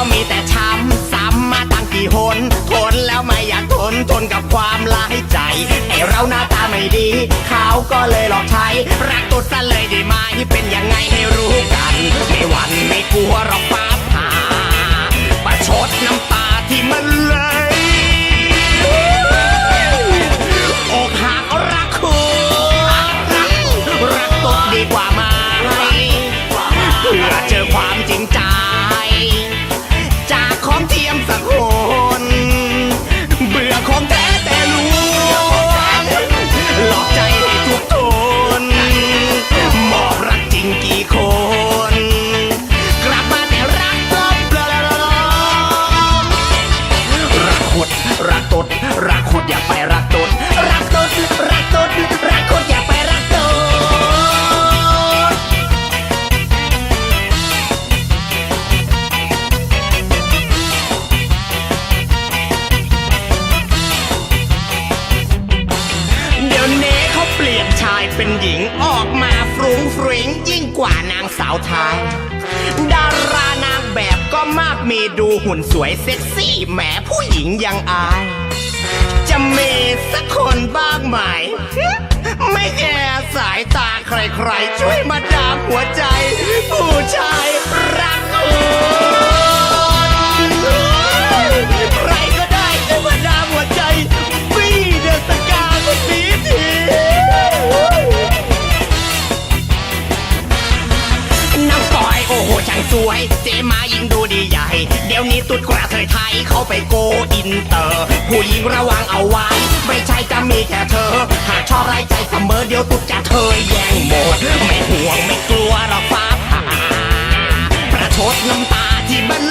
็มีแต่ช้ำซ้ำมาตั้งกี่หนทนแล้วไม่อยากทนทนกับความร้ายใจไอเราหน้าตาไม่ดี เขาก็เลยหลอกใช้ รักตัวซะเลยดีมาที่เป็นยังไงให้รู้กัน ไม่หวั่นไม่กลัวหรอกป้าผ่าประชดน้ำตาที่มันเลย ดรักตดรักขดอย่าไปรักตดรักตดรักตดรักขดอย่าไปรักตดเดี๋ยวนี้เขาเปลี่ยนชายเป็นหญิงออกมาฟรุ้งฟริ้งยิ่งกว่านางสาวไทยดารานางแบบ ก็มากมีดูหุ่นสวยเซ็กซี่แหมผู้หญิงยังอาย จะมีสักคนบ้างไหม ไม่แย่สายตาใครๆ ช่วยมาดามหัวใจ ผู้ชายรักคุ โอ้โหช่างสวย เจมายิงดูดีใหญ่ เดี๋ยวนี้ตุ๊ดกระเทยไทยเขาไปโกอินเตอร์ ผู้หญิงระวังเอาไว้ ไม่ใช่จะมีแค่เธอ หากชอบไรใจเสมอเดี๋ยวตุ๊ดจะเธยแย่งหมด ไม่ห่วงไม่กลัวหรอกฟ้าผ่าประชดน้ำตาที่บัน